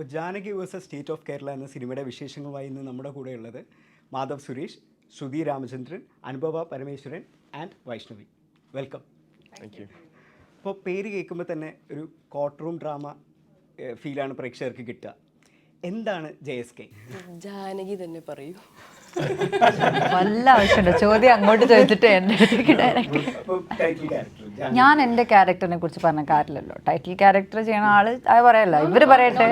ഇപ്പോൾ Janaki versus state of Kerala എന്ന സിനിമയുടെ വിശേഷങ്ങളുമായി ഇന്ന് നമ്മുടെ കൂടെയുള്ളത് മാധവ് സുരേഷ് ശ്രുതി രാമചന്ദ്രൻ അനുഭവ Parameswaran and Vaishnavi. Welcome thank you ഇപ്പോൾ പേര് കേൾക്കുമ്പോൾ തന്നെ ഒരു കോർട്ട് റൂം ഡ്രാമ ഫീലാണ് പ്രേക്ഷകർക്ക് കിട്ടുക. എന്താണ് ജെ എസ് കെ? ജാനകി തന്നെ പറയൂ. വല്ല ആവശ്യമുണ്ട്? ചോദ്യം അങ്ങോട്ട് ചോദിച്ചിട്ട് എന്റെ അടുത്തേക്ക് ഡയറക്റ്റ് ഞാൻ എന്റെ ക്യാരക്ടറിനെ കുറിച്ച് പറഞ്ഞ കാര്യമല്ലോ ടൈറ്റിൽ ക്യാരക്ടർ ചെയ്യണ ആൾ അത് പറയല്ല. ഇവർ പറയട്ടെ.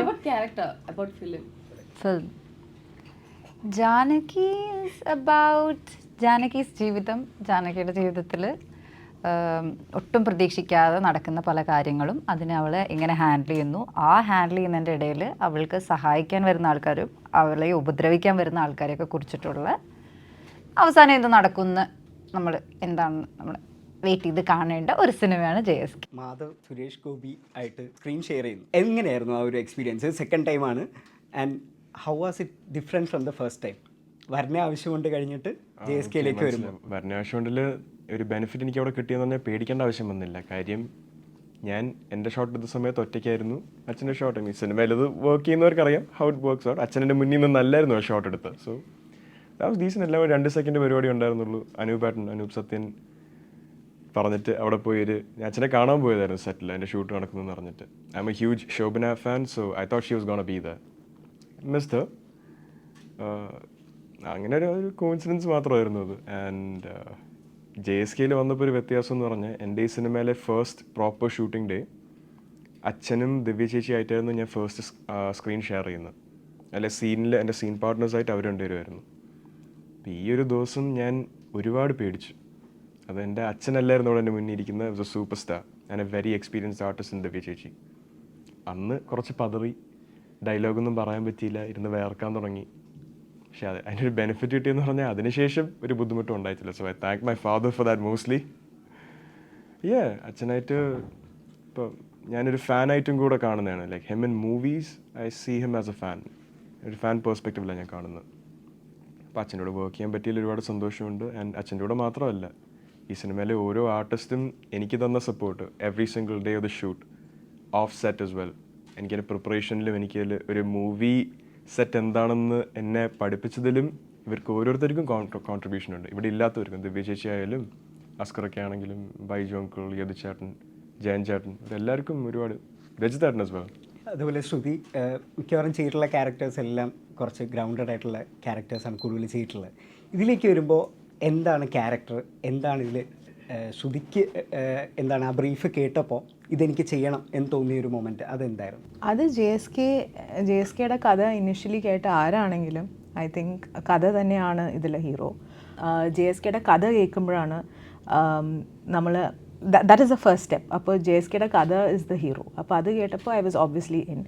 ജാനകി അബൌട്ട് ജാനകീസ് ജീവിതം ജാനകിയുടെ ജീവിതത്തിൽ ഒട്ടും പ്രതീക്ഷിക്കാതെ നടക്കുന്ന പല കാര്യങ്ങളും അതിനെ അവൾ എങ്ങനെ ഹാൻഡിൽ ചെയ്യുന്നു. ആ ഹാൻഡിൽ ചെയ്യുന്നതിന്റെ ഇടയിൽ അവൾക്ക് സഹായിക്കാൻ വരുന്ന ആൾക്കാരും അവളെ ഉപദ്രവിക്കാൻ വരുന്ന ആൾക്കാരെയൊക്കെ കുറിച്ചിട്ടുള്ള അവസാനം എന്ത് നടക്കുന്നു നമ്മൾ എന്താണ് നമ്മൾ വെയിറ്റ് ചെയ്ത് കാണേണ്ട ഒരു സിനിമയാണ് J S K. Madhav Suresh Gopi ആയിട്ട് സ്ക്രീൻ ഷെയർ ചെയ്യുന്നു. എങ്ങനെയായിരുന്നു ആ ഒരു എക്സ്പീരിയൻസ് സെക്കൻഡ് ടൈമാണ് and how was it different from the first time വരണ ആവശ്യം കൊണ്ട് കഴിഞ്ഞിട്ട് ജെ എസ് കെയിലേക്ക് വരുമ്പോൾ ഭരണാശ്വണ്ടിൽ ഒരു ബെനിഫിറ്റ് എനിക്ക് അവിടെ കിട്ടിയെന്ന് പറഞ്ഞാൽ പേടിക്കേണ്ട ആവശ്യം വന്നില്ല. കാര്യം ഞാൻ എന്റെ ഷോട്ട് എടുത്ത സമയത്ത് ഒറ്റയ്ക്കായിരുന്നു. അച്ഛന്റെ ഷോട്ട് ഈ സിനിമയിൽ ഇത് വർക്ക് ചെയ്യുന്നവർക്കറിയാം ഹൗ ഇറ്റ് വർക്ക്സ് ഔട്ട് അച്ഛന്റെ മുന്നിൽ നിന്നല്ലായിരുന്നു ആ ഷോട്ട് എടുത്ത്. സോ ദാസ് ഡീസൻ എല്ലാം രണ്ട് സെക്കൻഡ് പരിപാടി ഉണ്ടായിരുന്നുള്ളൂ. അനൂപ് പാട്ടൻ അനൂപ് സത്യൻ പറഞ്ഞിട്ട് അവിടെ പോയി ഒരു അച്ഛനെ കാണാൻ പോയതായിരുന്നു സെറ്റിൽ എന്റെ ഷൂട്ട് നടക്കുന്നു പറഞ്ഞിട്ട്. I'm a huge Shobana fan so I thought she was gone be the miss അങ്ങനെ ഒരു ഒരു കോയിൻസിഡൻസ് മാത്രമായിരുന്നു അത്. ആൻഡ് ജെ എസ് കെയിൽ വന്നപ്പോൾ ഒരു വ്യത്യാസം എന്ന് പറഞ്ഞാൽ എന്റെ ഈ സിനിമയിലെ ഫസ്റ്റ് പ്രോപ്പർ ഷൂട്ടിംഗ് ഡേ അച്ഛനും ദിവ്യ ചേച്ചി ആയിട്ടായിരുന്നു ഞാൻ ഫസ്റ്റ് സ്ക്രീൻ ഷെയർ ചെയ്യുന്നത്. അല്ലെ സീനിൽ എന്റെ സീൻ പാർട്ട്നേഴ്സായിട്ട് അവർ രണ്ടുപേരുമായിരുന്നു. അപ്പോൾ ഈ ഒരു ദിവസം ഞാൻ ഒരുപാട് പേടിച്ചു. അത് എന്റെ അച്ഛനല്ലായിരുന്നു അവിടെ എന്റെ മുന്നിൽ ഇരിക്കുന്ന സൂപ്പർ സ്റ്റാർ ഞാൻ a very experienced artist in Divya ചേച്ചി അന്ന് കുറച്ച് പതറി ഡയലോഗൊന്നും പറയാൻ പറ്റിയില്ല ഇരുന്ന് വേർക്കാൻ തുടങ്ങി. പക്ഷെ അത് ഒരു ബെനിഫിറ്റ് കിട്ടിയെന്ന് പറഞ്ഞാൽ അതിനുശേഷം ഒരു ബുദ്ധിമുട്ടും ഉണ്ടായിട്ടില്ല. So I thank my father for that mostly yeah അച്ഛനായിട്ട് ഇപ്പോൾ ഞാനൊരു ഫാനായിട്ടും കൂടെ കാണുന്നതാണ്. Like him in movies I see him as a fan ഒരു ഫാൻ പേഴ്സ്പെക്റ്റീവിലാണ് ഞാൻ കാണുന്നത്. അപ്പോൾ അച്ഛന്റെ കൂടെ വർക്ക് ചെയ്യാൻ പറ്റിയതിൽ ഒരുപാട് സന്തോഷമുണ്ട്. ആൻഡ് അച്ഛന്റെ കൂടെ മാത്രമല്ല ഈ സിനിമയിലെ ഓരോ ആർട്ടിസ്റ്റും എനിക്ക് തന്ന support every single day of the shoot of set is well എനിക്കതിന്റെ പ്രിപ്പറേഷനിലും എനിക്കതിൽ ഒരു മൂവി സെറ്റ് എന്താണെന്ന് എന്നെ പഠിപ്പിച്ചതിലും ഇവർക്ക് ഓരോരുത്തർക്കും കോൺട്രിബ്യൂഷൻ ഉണ്ട്. ഇവിടെ ഇല്ലാത്തവർക്കും ദിവ്യ ചേച്ചി ആയാലും അസ്കറൊക്കെ ആണെങ്കിലും ബൈജു അങ്കിൾ യദുചേട്ടൻ ജയൻ ചേട്ടൻ ഇതെല്ലാവർക്കും ഒരുപാട് രജിതേട്ടൻ അസ് വെൽ അതുപോലെ ശ്രുതി മിക്കവാറും ചെയ്തിട്ടുള്ള ക്യാരക്ടേഴ്സ് എല്ലാം കുറച്ച് ഗ്രൗണ്ടഡ് ആയിട്ടുള്ള ക്യാരക്ടേഴ്സാണ് കൂടുതൽ ചെയ്തിട്ടുള്ളത്. ഇതിലേക്ക് വരുമ്പോൾ എന്താണ് ക്യാരക്ടർ എന്താണ് ഇതിൽ ശ്രുതിക്ക് എന്താണ് ആ ബ്രീഫ് കേട്ടപ്പോൾ ഇതെനിക്ക് ചെയ്യണം എന്ന് തോന്നിയ ഒരു മൊമെന്റ് അതെന്തായിരുന്നു? അത് J S K J S കെയുടെ കഥ ഇനിഷ്യലി കേട്ട ആരാണെങ്കിലും ഐ തിങ്ക് കഥ തന്നെയാണ് ഇതിലെ ഹീറോ ജെ എസ് കെയുടെ കഥ കേൾക്കുമ്പോഴാണ് നമ്മൾ that is the first step അപ്പോൾ ജെ എസ് കെയുടെ കഥ ഇസ് ദ ഹീറോ അപ്പോൾ അത് കേട്ടപ്പോൾ ഐ വാസ് ഓബ്വിയസ്ലി ഇൻ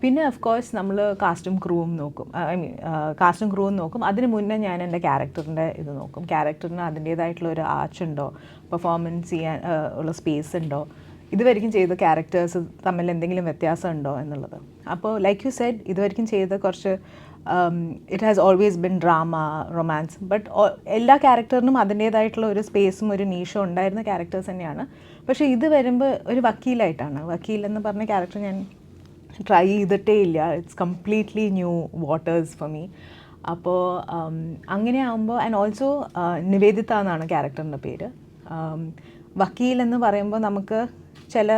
പിന്നെ ഓഫ് കോഴ്സ് നമ്മൾ കാസ്റ്റും ക്രൂവും നോക്കും. ഐ മീൻ കാസ്റ്റും ക്രൂവും നോക്കും. അതിന് മുന്നേ ഞാൻ എന്റെ ക്യാരക്ടറിന്റെ ഇത് നോക്കും. ക്യാരക്ടറിന് അതിന്റേതായിട്ടുള്ള ഒരു ആർച്ച് ഉണ്ടോ? പെർഫോമൻസ് ചെയ്യാൻ ഉള്ള സ്പേസ് ഉണ്ടോ? ഇതുവരെയും ചെയ്ത ക്യാരക്ടേഴ്സ് തമ്മിൽ എന്തെങ്കിലും വ്യത്യാസം ഉണ്ടോ എന്നുള്ളത്? അപ്പോൾ ലൈക്ക് യു സെഡ് ഇതുവരെയും ചെയ്ത കുറച്ച് it has always been drama romance but എല്ലാ ക്യാരക്ടറിനും അതിന്റേതായിട്ടുള്ള ഒരു സ്പേസും ഒരു നീഷും ഉണ്ടായിരുന്ന ക്യാരക്ടേഴ്സ് തന്നെയാണ്. പക്ഷേ ഇത് വരുമ്പോൾ ഒരു വക്കീലായിട്ടാണ്. വക്കീൽ എന്ന് പറഞ്ഞ ക്യാരക്ടർ ഞാൻ ട്രൈ ചെയ്തിട്ടേ ഇല്ല. It's completely new waters for me അപ്പോൾ അങ്ങനെ ആകുമ്പോൾ ആൻഡ് ഓൾസോ നിവേദിത എന്നാണ് ക്യാരക്ടറിന്റെ പേര്. വക്കീൽ എന്ന് പറയുമ്പോൾ നമുക്ക് ചില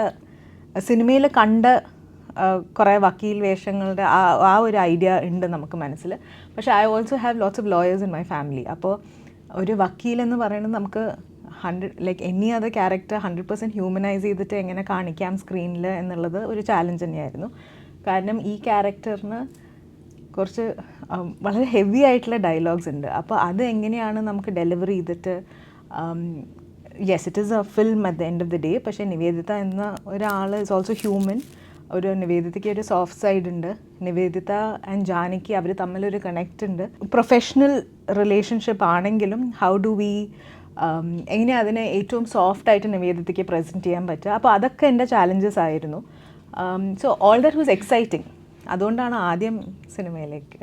സിനിമയിൽ കണ്ട കുറേ വക്കീൽ വേഷങ്ങളുടെ ആ ആ ഒരു ഐഡിയ ഉണ്ട് നമുക്ക് മനസ്സിൽ. പക്ഷേ I also have lots of lawyers in my family അപ്പോൾ ഒരു വക്കീൽ എന്ന് പറയുന്നത് നമുക്ക് hundred like any other character hundred percent humanise ചെയ്തിട്ട് എങ്ങനെ കാണിക്കാം സ്ക്രീനിൽ എന്നുള്ളത് ഒരു ചാലഞ്ച് തന്നെയായിരുന്നു. കാരണം ഈ ക്യാരക്ടറിന് കുറച്ച് വളരെ ഹെവി ആയിട്ടുള്ള ഡയലോഗ്സ് ഉണ്ട്. അപ്പോൾ അത് എങ്ങനെയാണ് നമുക്ക് ഡെലിവർ ചെയ്തിട്ട് yes it is a film at the end of the day പക്ഷേ നിവേദിത എന്ന ഒരാൾ ഇസ് ഓൾസോ ഹ്യൂമൻ ഒരു നിവേദിതയ്ക്ക് ഒരു സോഫ്റ്റ് സൈഡ് ഉണ്ട്. നിവേദിത ആൻഡ് ജാനകി അവർ തമ്മിലൊരു കണക്റ്റ് ഉണ്ട്. പ്രൊഫഷണൽ റിലേഷൻഷിപ്പ് ആണെങ്കിലും ഹൗ ഡു വി എങ്ങനെയാണ് അതിനെ ഏറ്റവും സോഫ്റ്റ് ആയിട്ട് നിവേദിതയ്ക്ക് പ്രസന്റ് ചെയ്യാൻ പറ്റുക? അപ്പോൾ അതൊക്കെ എന്റെ ചാലഞ്ചസ് ആയിരുന്നു. So all that was exciting അതുകൊണ്ടാണ് ആദ്യം സിനിമയിലേക്ക്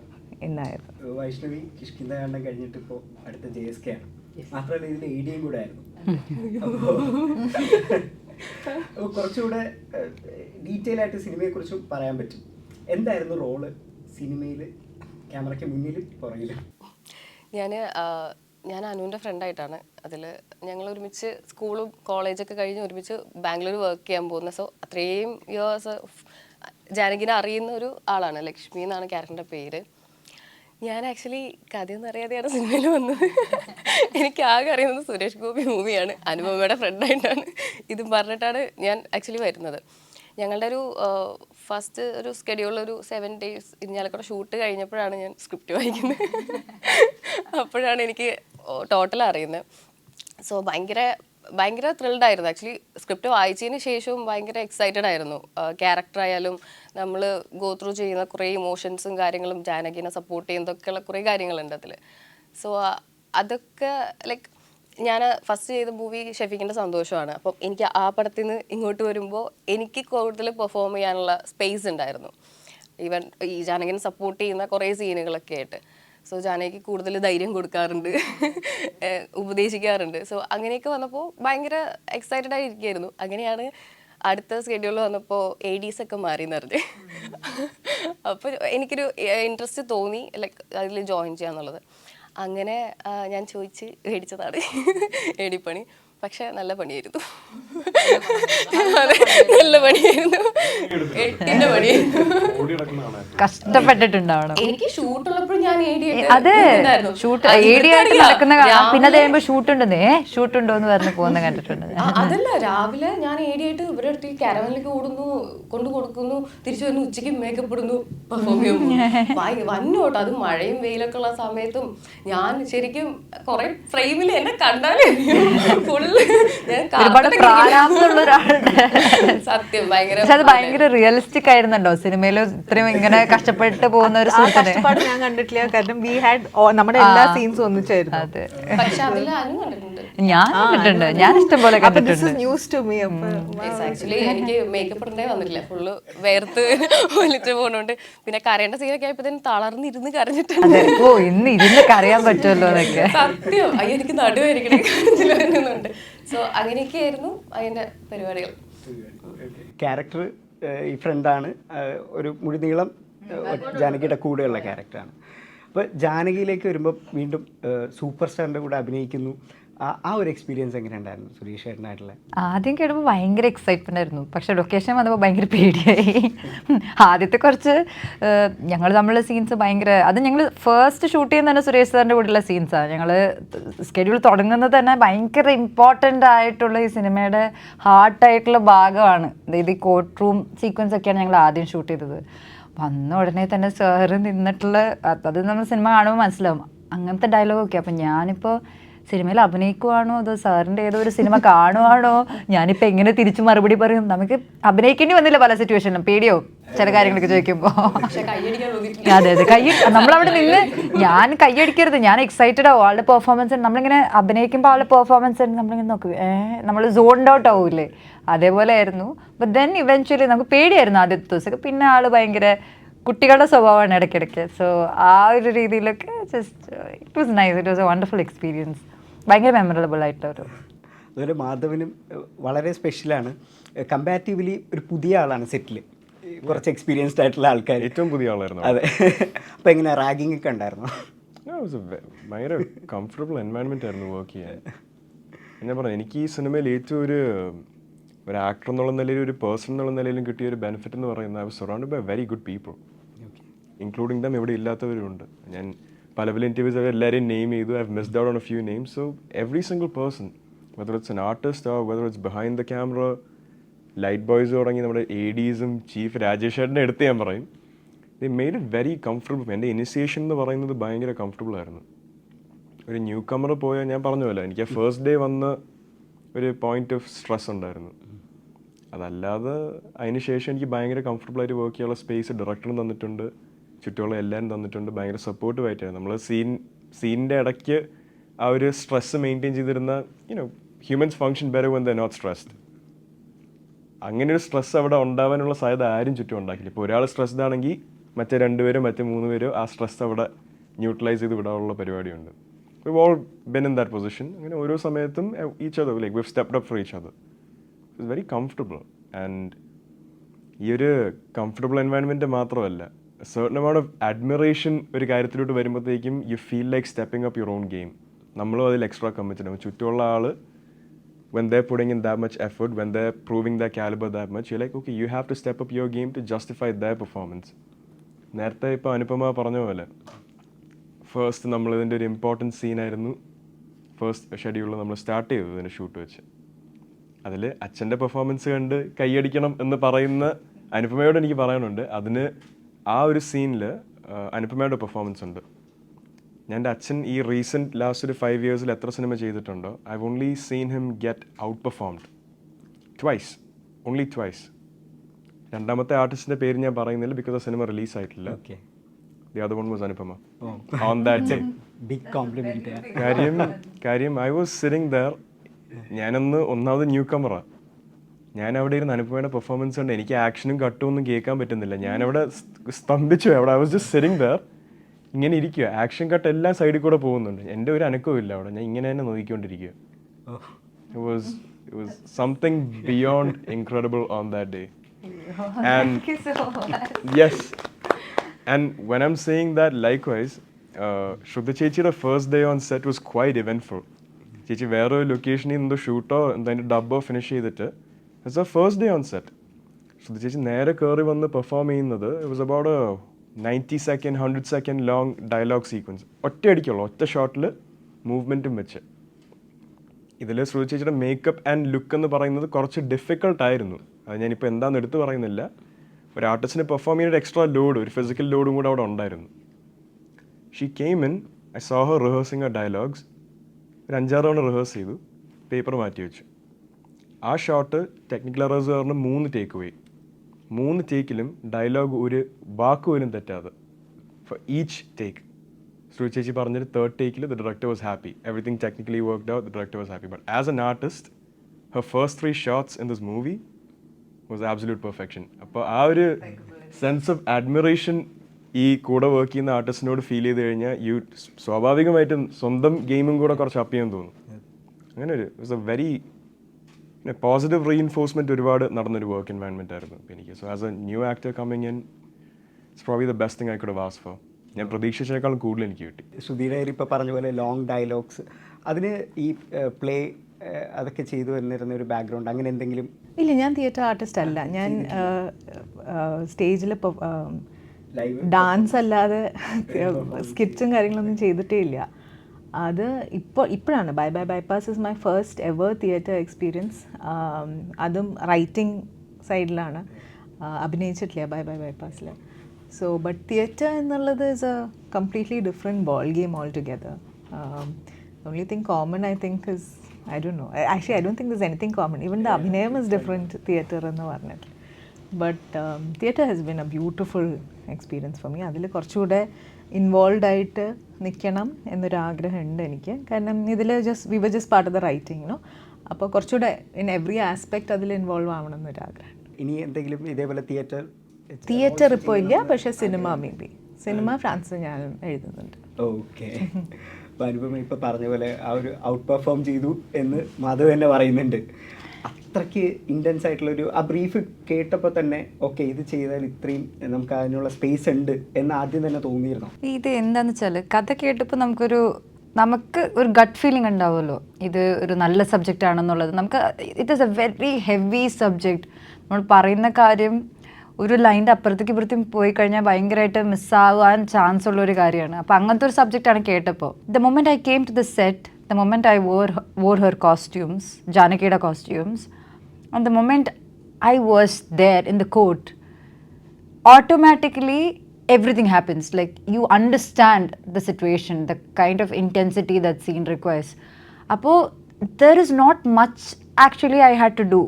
എന്നായത്. വൈഷ്ണവി കിഷ്കിന്ത കഴിഞ്ഞിട്ട് ഇപ്പോൾ അടുത്ത ജെ എസ് കെ ആണ്. മാത്രമല്ല ഇതിൽ എ ഡിയും കൂടെ ആയിരുന്നു. കുറച്ചുകൂടെ ഡീറ്റെയിൽ ആയിട്ട് സിനിമയെ കുറിച്ച് പറയാൻ പറ്റും. എന്തായിരുന്നു റോൾ സിനിമയിൽ ക്യാമറയ്ക്ക് മുന്നിൽ പുറകിൽ? ഞാൻ ഞാൻ അനുവിന്റെ ഫ്രണ്ടായിട്ടാണ് അതിൽ ഞങ്ങൾ ഒരുമിച്ച് സ്കൂളും കോളേജൊക്കെ കഴിഞ്ഞ് ഒരുമിച്ച് ബാംഗ്ലൂർ വർക്ക് ചെയ്യാൻ പോകുന്ന. സോ അത്രയും ഇയേഴ്സ് ജാനകിനെ അറിയുന്ന ഒരു ആളാണ് ലക്ഷ്മി എന്നാണ് ക്യാരക്ടറിന്റെ പേര്. ഞാൻ ആക്ച്വലി കഥയൊന്നും അറിയാതെയാണ് സിനിമയിൽ വന്നത്. എനിക്ക് ആകെ അറിയുന്നത് സുരേഷ് ഗോപി മൂവിയാണ്. അനുപമയുടെ ഫ്രണ്ടായിട്ടാണ് ഇതും പറഞ്ഞിട്ടാണ് ഞാൻ ആക്ച്വലി വരുന്നത്. ഞങ്ങളുടെ ഒരു ഫസ്റ്റ് ഒരു സ്കെഡ്യൂളിൽ ഒരു സെവൻ ഡേയ്സ് ഇരിഞ്ഞാലക്കുട ഷൂട്ട് കഴിഞ്ഞപ്പോഴാണ് ഞാൻ സ്ക്രിപ്റ്റ് വായിക്കുന്നത്. അപ്പോഴാണ് എനിക്ക് ടോട്ടൽ അറിയുന്നത്. സോ ഭയങ്കര ഭയങ്കര ത്രിൽഡ് ആയിരുന്നു. ആക്ച്വലി സ്ക്രിപ്റ്റ് വായിച്ചതിന് ശേഷവും ഭയങ്കര എക്സൈറ്റഡ് ആയിരുന്നു. ക്യാരക്ടർ ആയാലും നമ്മൾ ഗോ ത്രൂ ചെയ്യുന്ന കുറേ ഇമോഷൻസും കാര്യങ്ങളും ജാനകിനെ സപ്പോർട്ട് ചെയ്യുന്നതൊക്കെയുള്ള കുറേ കാര്യങ്ങളുണ്ട് അതിൽ സോ അതൊക്കെ ലൈക്ക് ഞാൻ ഫസ്റ്റ് ചെയ്ത മൂവി ഷെഫീഖിന്റെ സന്തോഷമാണ്. അപ്പം എനിക്ക് ആ പടത്തിൽ നിന്ന് ഇങ്ങോട്ട് വരുമ്പോൾ എനിക്ക് കൂടുതൽ പെർഫോം ചെയ്യാനുള്ള സ്പേസ് ഉണ്ടായിരുന്നു. ഈവൻ ഈ ജാനകിനെ സപ്പോർട്ട് ചെയ്യുന്ന കുറേ സീനുകളൊക്കെ ആയിട്ട്. സോ ജാനകിക്ക് കൂടുതൽ ധൈര്യം കൊടുക്കാറുണ്ട്. ഉപദേശിക്കാറുണ്ട്. സോ അങ്ങനെയൊക്കെ വന്നപ്പോൾ ഭയങ്കര എക്സൈറ്റഡ് ആയിരിക്കുമായിരുന്നു അങ്ങനെയാണ് അടുത്ത സ്കെഡ്യൂൾ വന്നപ്പോൾ എ ഡീസ് ഒക്കെ മാറി എന്നറിഞ്ഞ് അപ്പോൾ എനിക്കൊരു ഇൻട്രസ്റ്റ് തോന്നി ലൈക്ക് അതിൽ ജോയിൻ ചെയ്യാന്നുള്ളത്. അങ്ങനെ ഞാൻ ചോദിച്ച് മേടിച്ചതാണ്. എ ഡി പണി. പക്ഷേ നല്ല പണിയായിരുന്നു. അതെ നല്ല പണിയായിരുന്നു. എട്ടിന്റെ പണിയായിരുന്നു. കഷ്ടപ്പെട്ടിട്ടുണ്ടാവണം. എനിക്ക് ഷൂട്ട് ഉള്ളപ്പോൾ ഞാൻ അത്. ഷൂട്ട് അത് ഏടി നടക്കുന്ന കാണാം. പിന്നെ അത് കഴിയുമ്പോ ഷൂട്ട് ഉണ്ടെന്നേ ഷൂട്ട് ഉണ്ടോ എന്ന് പറഞ്ഞു പോകുന്ന കണ്ടിട്ടുണ്ട്. അതല്ല രാവിലെ ഞാൻ ഏടിയായിട്ട് ഇവരുടെ അടുത്ത് ക്യാരവനിലേക്ക് ഓടുന്നു കൊണ്ടു കൊടുക്കുന്നു തിരിച്ചു വരുന്നു ഉച്ചയ്ക്ക് മേക്കപ്പ് ഇടുന്നു പെർഫോം ചെയ്യുന്നു വന്നു കേട്ടോ. അത് മഴയും വെയിലൊക്കെ ഉള്ള സമയത്തും ഞാൻ ശരിക്കും കുറെ ഫ്രെയിമിൽ എന്നെ കണ്ടാലേ ഫുള്ള് ഞാൻ ഒരുപാട് പ്രാരാബ്ദമുള്ള ഒരാളുടെ സത്യം ഭയങ്കര പക്ഷെ അത് ഭയങ്കര റിയലിസ്റ്റിക് ആയിരുന്നുണ്ടോ സിനിമയിൽ ഇത്രയും ഇങ്ങനെ കഷ്ടപ്പെട്ട് പോകുന്ന ഒരു ആ സുഹൃത്തിനെ. കഷ്ടപ്പാട് ഞാൻ കണ്ടിട്ടില്ല. കാരണം വി ഹാഡ് നമ്മുടെ എല്ലാ സീൻസും ഒന്നിച്ചായിരുന്നു. അതെ. പക്ഷെ അതിൽ അനു കണ്ടിട്ടുണ്ട്. ഞാൻ കണ്ടിട്ടുണ്ട്. ഞാൻ ഇഷ്ടം പോലെ കണ്ടിട്ടുണ്ട്. Is news to me actually എനിക്ക് മേക്കപ്പ് ഇടണ്ടേ വന്നിട്ടില്ല. ഫുള്ള് വേർത്ത് വലിച്ചു പോകുന്നുണ്ട് പിന്നെ കരയേണ്ട സീനൊക്കെ ആയപ്പോ തന്നെ തളർന്നിരുന്ന് കരഞ്ഞിട്ടുണ്ട്. ഓ ഇന്ന് ഇതിന്റെ കറിയാൻ പറ്റുമല്ലോ എന്നൊക്കെ. സത്യം. അയ്യോ എനിക്ക് നടുവായിരിക്കണം സോ അങ്ങനെയൊക്കെയായിരുന്നു അതിന്റെ അതിന്റെ പരിപാടികൾ ക്യാരക്ടർ ഈ ഫ്രണ്ടാണ് ഒരു മുഴുനീളം ജാനകിയുടെ കൂടെയുള്ള ക്യാരക്ടറാണ് അപ്പോൾ ജാനകിയിലേക്ക് വരുമ്പോൾ വീണ്ടും സൂപ്പർ സ്റ്റാറിന്റെ കൂടെ അഭിനയിക്കുന്നു. ആ- ഒരു എക്സ്പീരിയൻസ് എങ്ങനെ ഉണ്ടായിരുന്നു സുരേഷ് ചേട്ടനായിട്ടുള്ള ആദ്യം കേട്ടപ്പോൾ ഭയങ്കര എക്സൈറ്റ്മെന്റ് ആയിരുന്നു. പക്ഷെ ലൊക്കേഷൻ വന്നപ്പോൾ ഭയങ്കര പേടിയായി. ആദ്യത്തെ കുറച്ച് ഞങ്ങൾ തമ്മിലുള്ള സീൻസ് ഭയങ്കര അത് ഞങ്ങൾ ഫസ്റ്റ് ഷൂട്ട് ചെയ്യുന്ന തന്നെ സുരേഷ് സാറിന്റെ കൂടെയുള്ള സീൻസാണ് ഞങ്ങൾ സ്കെഡ്യൂൾ തുടങ്ങുന്നത് തന്നെ ഭയങ്കര ഇമ്പോർട്ടന്റ് ആയിട്ടുള്ള ഈ സിനിമയുടെ ഹാർട്ടായിട്ടുള്ള ഭാഗമാണ്. അതായത് ഈ കോർട്ട് റൂം സീക്വൻസ് ഒക്കെയാണ് ഞങ്ങൾ ആദ്യം ഷൂട്ട് ചെയ്തത്. വന്ന ഉടനെ തന്നെ സാറ് നിന്നിട്ടുള്ള അത് നമ്മൾ സിനിമ കാണുമ്പോൾ മനസ്സിലാവും. അങ്ങനത്തെ ഡയലോഗൊക്കെ അപ്പം ഞാനിപ്പോൾ സിനിമയിൽ അഭിനയിക്കുവാണോ അതോ സാറിന്റെ ഏതോ ഒരു സിനിമ കാണുവാണോ? ഞാനിപ്പോൾ എങ്ങനെ തിരിച്ചു മറുപടി പറയും? നമുക്ക് അഭിനയിക്കേണ്ടി വന്നില്ല പല സിറ്റുവേഷനിലും. പേടിയോ? ചില കാര്യങ്ങളൊക്കെ ചോദിക്കുമ്പോൾ അതെ അതെ. കൈ നമ്മളവിടെ നിന്ന് ഞാൻ കൈയടിക്കരുത് ഞാൻ എക്സൈറ്റഡ് ആവും. ആളുടെ പെർഫോമൻസ് നമ്മളിങ്ങനെ അഭിനയിക്കുമ്പോൾ ആളുടെ പെർഫോമൻസ് നമ്മളിങ്ങനെ നോക്കും. ഏഹ് നമ്മൾ സോൺഡ് ഔട്ട് ആവൂലേ? അതേപോലെ ആയിരുന്നു ബട്ട് ദെൻ ഇവൻച്വലി നമുക്ക് പേടിയായിരുന്നു ആദ്യത്തെ ദിവസമൊക്കെ. പിന്നെ ആൾ ഭയങ്കര കുട്ടികളുടെ സ്വഭാവമാണ് ഇടയ്ക്കിടയ്ക്ക്. സോ ആ ഒരു രീതിയിലൊക്കെ just it was nice it was a wonderful experience ഭയങ്കര മെമ്മറബിൾ ആയിട്ടുള്ള ഒരു അതുപോലെ മാധവനും വളരെ സ്പെഷ്യലാണ് കമ്പാരിറ്റീവ്ലി ഒരു പുതിയ ആളാണ് സെറ്റിൽ കുറച്ച് എക്സ്പീരിയൻസ്ഡ് ആയിട്ടുള്ള ആൾക്കാർ ഏറ്റവും പുതിയ ആളായിരുന്നു. അതെ. അപ്പോൾ എങ്ങനെ റാഗിങ് ഒക്കെ ഉണ്ടായിരുന്നു? ഭയങ്കര കംഫർട്ടബിൾ എൻവയൺമെന്റ് ആയിരുന്നു വർക്ക് ചെയ്യാൻ. ഞാൻ പറഞ്ഞു എനിക്ക് ഈ സിനിമയിൽ ഏറ്റവും ഒരു ഒരു ആക്ടർ എന്നുള്ള നിലയിൽ ഒരു പേഴ്സൺ എന്നുള്ള നിലയിലും കിട്ടിയ ഒരു ബെനിഫിറ്റ് എന്ന് പറയുന്നത് I was surrounded by very good people including them ഇവിടെ ഇല്ലാത്തവരുണ്ട് ഞാൻ പല പല ഇന്റർവ്യൂസ് അവർ എല്ലാവരെയും നെയിം ചെയ്തു. I missed out on a few names so every single person whether it's an artist or whether it's behind the camera light boys തുടങ്ങി നമ്മുടെ A ഡീസും chief Rajesh ചേട്ടന്റെ അടുത്ത് ഞാൻ പറയും. They made it very comfortable എന്റെ initiation എന്ന് പറയുന്നത് ഭയങ്കര കംഫർട്ടബിൾ ആയിരുന്നു. ഒരു ന്യൂ കമർ പോയാൽ ഞാൻ പറഞ്ഞല്ലോ എനിക്ക് ഫസ്റ്റ് ഡേ വന്ന് ഒരു പോയിന്റ് ഓഫ് സ്ട്രെസ് ഉണ്ടായിരുന്നു. അതല്ലാതെ അതിന് ശേഷം എനിക്ക് ഭയങ്കര കംഫർട്ടബിൾ ആയിട്ട് വർക്ക് ചെയ്യാനുള്ള സ്പേസ് ഡയറക്ടറും തന്നിട്ടുണ്ട്. ചുറ്റുമുള്ള എല്ലാവരും തന്നിട്ടുണ്ട്. ഭയങ്കര സപ്പോർട്ടീവ് ആയിട്ടായിരുന്നു നമ്മൾ സീൻ സീനിന്റെ ഇടയ്ക്ക് ആ ഒരു സ്ട്രെസ് മെയിന്റെയിൻ ചെയ്തിരുന്ന you know humans function better when they not stressed അങ്ങനെ ഒരു സ്ട്രെസ് അവിടെ ഉണ്ടാവാനുള്ള സാധ്യത ആരും ചുറ്റും ഉണ്ടാക്കില്ല. ഇപ്പോൾ ഒരാൾ സ്ട്രെസ്ഡ് ആണെങ്കിൽ മറ്റേ രണ്ടുപേരും മറ്റേ മൂന്ന് പേരും ആ സ്ട്രെസ് അവിടെ ന്യൂട്രലൈസ് ചെയ്ത് വിടാനുള്ള പരിപാടിയുണ്ട്. We all been in that position അങ്ങനെ ഓരോ സമയത്തും each other like we've stepped up for each other it's very comfortable and ഈ ഒരു കംഫർട്ടബിൾ എൻവയൺമെന്റ് മാത്രമല്ല സെർട്ടൺ amount ഓഫ് അഡ്മിറേഷൻ ഒരു കാര്യത്തിലോട്ട് വരുമ്പോഴത്തേക്കും you feel like stepping up your own game നമ്മളും അതിൽ എക്സ്ട്രാ കമ്മിച്ചിട്ടുണ്ട് ചുറ്റുമുള്ള ആൾ when they putting in that much effort when they proving the caliber that much you like okay you have to step up your game to justify the performance നേരത്തെ ഇപ്പോൾ അനുപമ പറഞ്ഞ പോലെ first നമ്മളിതിന്റെ ഒരു important സീനായിരുന്നു first ഷെഡ്യൂളിൽ നമ്മൾ start ചെയ്തത് ഇതിന്റെ shoot വെച്ച്. അതിൽ അച്ഛന്റെ പെർഫോമൻസ് കണ്ട് കൈയടിക്കണം എന്ന് പറയുന്ന അനുപമയോട് എനിക്ക് പറയാനുണ്ട്. അതിന് ആ ഒരു സീനിൽ അനുപമയുടെ പെർഫോമൻസ് ഉണ്ട്. ഞാൻ എന്റെ അച്ഛൻ ഈ റീസെന്റ് ലാസ്റ്റ് ഒരു ഫൈവ് ഇയേഴ്സിൽ എത്ര സിനിമ ചെയ്തിട്ടുണ്ടോ I only seen him get out performed twice only twice രണ്ടാമത്തെ ആർട്ടിസ്റ്റിന്റെ പേര് ഞാൻ പറയുന്നില്ല ബിക്കോസ് ആ സിനിമ റിലീസ് ആയിട്ടില്ല. The other one was Anupama. On that day big compliment കാര്യം കാര്യം ഐ വാസ് സിറ്റിംഗ് ദർ ഞാനന്ന് ഒന്നാമത് ന്യൂ കമറാ ഞാൻ അവിടെ ഇരുന്ന് അനുപമയുടെ പെർഫോമൻസ് കൊണ്ട് എനിക്ക് ആക്ഷനും കട്ടും ഒന്നും കേൾക്കാൻ പറ്റുന്നില്ല. ഞാനവിടെ അവിടെ സ്തംഭിച്ചു. അവിടെ I was just sitting there ഇങ്ങനെ ഇരിക്കുക ആക്ഷൻ കട്ട് എല്ലാ സൈഡിൽ കൂടെ പോകുന്നുണ്ട്. എന്റെ ഒരു അനക്കവും ഇല്ല അവിടെ. ഞാൻ ഇങ്ങനെ തന്നെ നോക്കിക്കൊണ്ടിരിക്കുക beyond incredible on that day. and yes. And when i'm saying that likewise uh, Shruti ചേച്ചിയുടെ first day on set was quite eventful ചേച്ചി വേറൊരു ലൊക്കേഷനിൽ നിന്ന് ഷൂട്ടോ എന്തോ അതിന്റെ ഡബോ ഫിനിഷ് ചെയ്തിട്ട് it's a first day on set Shruti ചേച്ചി നേരെ കയറി വന്ന് പെർഫോം ചെയ്യുന്നത് it was about ninety second hundred second long dialogue sequence ഒറ്റയടിക്കുള്ളൂ ഒറ്റ ഷോട്ടിൽ മൂവ്മെന്റും വെച്ച്. ഇതിൽ ശ്രുതി ചേച്ചിയുടെ മേക്കപ്പ് ആൻഡ് ലുക്ക് എന്ന് പറയുന്നത് കുറച്ച് ഡിഫിക്കൾട്ടായിരുന്നു അത് ഞാനിപ്പോൾ എന്താണെന്ന് എടുത്തു പറയുന്നില്ല. ഒരു ആർട്ടിസ്റ്റിന് പെർഫോം ചെയ്യുന്ന ഒരു എക്സ്ട്രാ ലോഡ് ഒരു ഫിസിക്കൽ ലോഡും കൂടെ അവിടെ ഉണ്ടായിരുന്നു. She came in I saw her rehearsing a dialogues ഒരു അഞ്ചാറ് തവണ റിഹേഴ്സ് ചെയ്തു. പേപ്പർ മാറ്റി വെച്ചു. ആ ഷോട്ട് ടെക്നിക്കൽ എറേഴ്സ് കാരണം മൂന്ന് ടേക്ക് പോയി മൂന്ന് ടേക്കിലും ഡയലോഗ് ഒരു വാക്ക് പോലും തെറ്റാതെ ഫോർ ഈച്ച് ടേക്ക് ശ്രീ ചേച്ചി പറഞ്ഞൊരു third ടേക്കിൽ the director was happy everything technically worked out the director was happy but as an artist her first three shots in this movie was absolute perfection അപ്പോൾ ആ ഒരു sense of admiration ഈ കൂടെ work ചെയ്യുന്ന ആർട്ടിസ്റ്റിനോട് feel ചെയ്ത് കഴിഞ്ഞാൽ U സ്വാഭാവികമായിട്ടും സ്വന്തം ഗെയിമും കൂടെ കുറച്ച് അപ്പ് ചെയ്യാൻ തോന്നും. അങ്ങനെ ഒരു it's a very positive reinforcement ഒരുപാട് നടന്നൊരു വർക്ക് എൻവയൺമെന്റ് ആയിരുന്നു. എനിക്ക് so as a new actor coming in it's probably the best thing I could was for ഞാൻ പ്രതീക്ഷിച്ചതിനേക്കാളും കൂടുതൽ എനിക്ക് കിട്ടി. സുധീര ഇപ്പോൾ പറഞ്ഞ പോലെ ലോങ് ഡയലോഗ്സ് അതിന് ഈ പ്ലേ അതൊക്കെ ചെയ്തു വന്നിരുന്ന ഒരു ബാക്ക്ഗ്രൗണ്ട് അങ്ങനെ എന്തെങ്കിലും? ഇല്ല ഞാൻ തിയേറ്റർ ആർട്ടിസ്റ്റ് അല്ല. ഞാൻ സ്റ്റേജിൽ? ഡാൻസ് അല്ലാതെ സ്കിറ്റ്സും കാര്യങ്ങളൊന്നും ചെയ്തിട്ടേ ഇല്ല. അത് ഇപ്പോൾ ഇപ്പോഴാണ്. By by bypass is my first ever theatre experience അതും റൈറ്റിംഗ് സൈഡിലാണ് അഭിനയിച്ചിട്ടില്ല ബൈ ബൈ ബൈപ്പാസിൽ സോ ബട്ട് തിയേറ്റർ എന്നുള്ളത് is a completely different ball game all together only thing common I think is I do know actually I do think this anything common even the അഭിനയം is different theatre എന്ന് പറഞ്ഞിട്ട്. But theatre has been a beautiful experience for me അതിൽ കുറച്ചുകൂടെ involve ആയിട്ട് നിൽക്കണം എന്നൊരു ആഗ്രഹം ഉണ്ട് എനിക്ക്. കാരണം ഇതിൽ just we were just part of the writing no അപ്പോൾ കുറച്ചുകൂടെ ഇൻ എവറി ആസ്പെക്ട് അതിൽ ഇൻവോൾവ് ആവണം എന്നൊരാഗ്രഹം ഇനി എന്തെങ്കിലും ഇതേപോലെ തിയേറ്റർ തിയേറ്റർ ഇപ്പോൾ ഇല്ല പക്ഷേ cinema may be cinema France ഞാൻ എഴുതുന്നുണ്ട്. ഓക്കെ അനുപമ ഇപ്പോൾ പറഞ്ഞ പോലെ ആ ഒരു ഔട്ട് പെർഫോം ചെയ്തു എന്ന് മാധവ് തന്നെ പറയുന്നുണ്ട്. അത്രയ്ക്ക് ഇന്റൻസ് ആയിട്ടുള്ളൊരു ആ ബ്രീഫ് കേട്ടപ്പോൾ തന്നെ ഓക്കെ ഇത് ചെയ്താൽ ഇത്രയും നമുക്ക് അതിനുള്ള സ്പേസ് ഉണ്ട് എന്ന് ആദ്യം തന്നെ തോന്നിയിരുന്നു. ഇത് എന്താന്ന് വെച്ചാൽ കഥ കേട്ടപ്പോൾ നമുക്കൊരു നമുക്ക് ഒരു ഗട്ട് ഫീലിംഗ് ഉണ്ടാവുമല്ലോ. ഇത് ഒരു നല്ല സബ്ജക്റ്റ് ആണെന്നുള്ളത്. നമുക്ക് it is a very heavy subject നമ്മൾ പറയുന്ന കാര്യം ഒരു ലൈന്റെ അപ്പുറത്തേക്ക് ഇപ്പുറത്തും പോയി കഴിഞ്ഞാൽ ഭയങ്കരമായിട്ട് മിസ്സാവാൻ ചാൻസ് ഉള്ള ഒരു കാര്യമാണ്. അപ്പോൾ അങ്ങനത്തെ ഒരു സബ്ജക്റ്റാണ് കേട്ടപ്പോൾ the moment I came to the set the moment I wore wore her costumes ജാനകിയുടെ costumes and the moment I was there in the court automatically everything happens like you understand the situation the kind of intensity that scene requires അപ്പോൾ there is not much actually i had to do